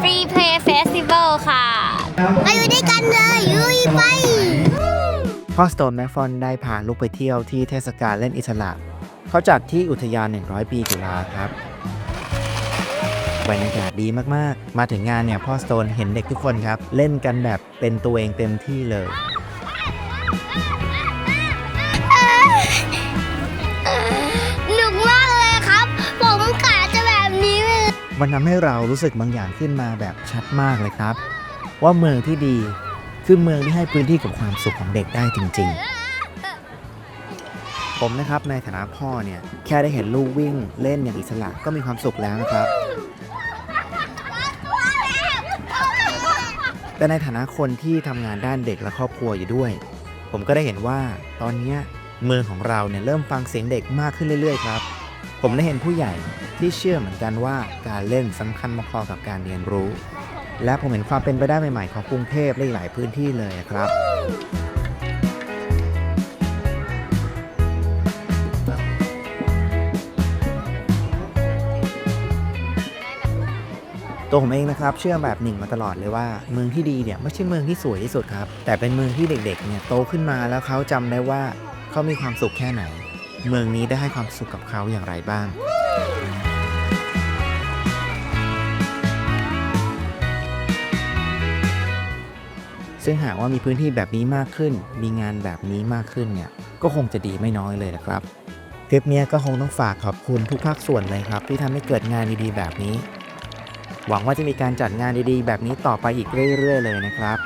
Free Play Festival ค่ะไปอยู่ด้วยกันเลยยุยไปพ่อสโตนแมฟฟอนได้พาลูกไปเที่ยวที่เทศกาลเล่นอิสระเขาจัดที่อุทยาน 100 ปีจุฬาครับบรรยากาศดีมากๆ มาถึงงานเนี่ยพ่อสโตนเห็นเด็กทุกคนครับ เล่นกันแบบเป็นตัวเองเต็มที่เลย มันทำให้เรารู้สึกบางอย่างขึ้นมาแบบชัดมากเลยครับ ว่าเมืองที่ดีคือเมืองที่ให้พื้นที่กับความสุขของเด็กได้จริง ๆ ผมนะครับในฐานะพ่อเนี่ยแค่ได้เห็นลูกวิ่งเล่นอย่างอิสระก็มีความสุขแล้วนะครับ แต่ในฐานะคนที่ทำงานด้านเด็กและครอบครัวอยู่ด้วย ผมก็ได้เห็นว่าตอนนี้เมืองของเราเนี่ยเริ่มฟังเสียงเด็กมากขึ้นเรื่อยๆ ครับ ผมได้เห็นผู้ใหญ่ที่เชื่อเหมือนกันว่าการเล่นสำคัญพอกับการเรียนรู้ และผมเห็นความเป็นไปได้ใหม่ๆของกรุงเทพและหลายพื้นที่เลยครับตัวผมเองนะครับเชื่อแบบหนึ่งมาตลอดเลยว่า เมืองที่ดีเนี่ยไม่ใช่เมืองที่สวยที่สุดครับ แต่เป็นเมืองที่เด็กๆเนี่ยโตขึ้นมาแล้วเขาจำได้ว่าเขามีความสุขแค่ไหน เมืองนี้ได้ให้ความสุขกับเขาอย่างไรบ้าง ซึ่งหากว่ามีพื้นที่แบบนี้มากขึ้น มีงานแบบนี้มากขึ้นเนี่ย ก็คงจะดีไม่น้อยเลยนะครับ คลิปเนี้ยก็คงต้องฝากขอบคุณทุกภาคส่วนเลยครับ ที่ทำให้เกิดงานดีๆแบบนี้ หวังว่าจะมีการจัดงานดีๆ แบบนี้ต่อไปอีกเรื่อย ๆ เลยนะครับ